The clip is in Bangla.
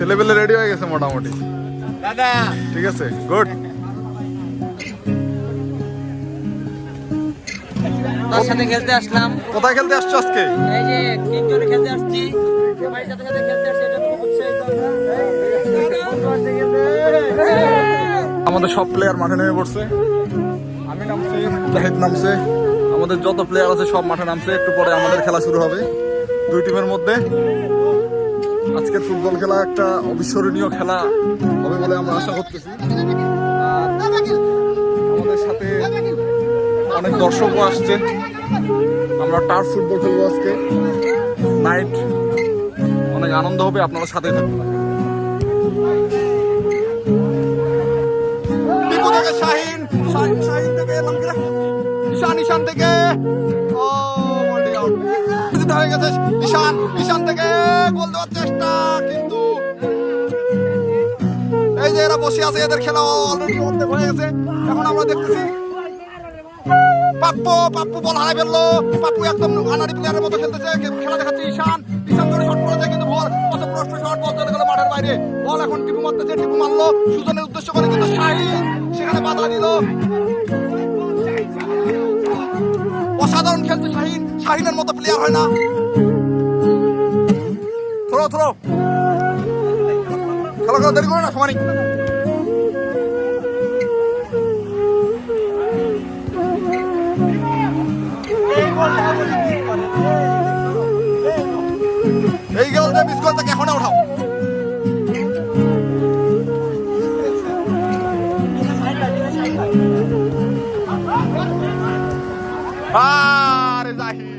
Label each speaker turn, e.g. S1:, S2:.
S1: ছেলেবেলে রেডি হয়ে গেছে মোটামুটি।
S2: দাদা।
S1: ঠিক আছে গুড
S3: তার সাথে খেলতে আসলাম।
S1: কোথায় খেলতে আসছো আজকে?
S3: এই যে তিনজনে খেলতে আসছি। সবাই সাথে সাথে খেলতে আসছে এটা খুব উৎসাহিত
S1: আমাদের সব প্লেয়ার মাঠে নেমে পড়ছে। আমি নামছি জাহিদ নামছে। আমাদের যত প্লেয়ার আছে সব মাঠে নামছে। একটু পরে আমাদের খেলা শুরু হবে। দুই টিমের মধ্যে। আজকের ফুটবল খেলা একটা অবিস্মরণীয় খেলা হবে বলে আমরা আশা করতেছি। আমাদের সাথে অনেক দর্শকও আসছে। আমরা টার্ফ ফুটবল খেলব আজকে। নাইট অনেক আনন্দ হবে, আপনারা সাথে থাকবেন শাহিন শাহিন থেকে ঈশান ঈশান থেকে। ও। জিতে হয়ে গেছে। ঈশান ঈশান থেকে গোল দেওয়ার চেষ্টা, কিন্তু এই যে এরা বসে আছে, এদের খেলা অলরেডি অর্ধেক হয়ে গেছে। এখন আমরা দেখতেছি পাপ্পু পাপ্পু বল হারাই ফেলল। পাপ্পু একদম আনারি প্লেয়ারের মতো খেলতেছে। খেলা দেখাচ্ছে ঈশান। ঈশান ধরে শট করেছে, কিন্তু বল কত প্রশ্ন শট বল চলে গেল মাঠের বাইরে। বল এখন টিপু মারতেছে, টিপু মারলো। সুজনের উদ্দেশ্য করে কিন্তু শাহিন সেখানে বাধা দিল। অসাধারণ খেলছে শাহিন, শাহিনের মতো প্লেয়ার হয় না। থ্রো থ্রো খেলা খেলা দেরি করে না সমানি এই গেল মিস করে তাকে এখন উঠাও আরে জাহি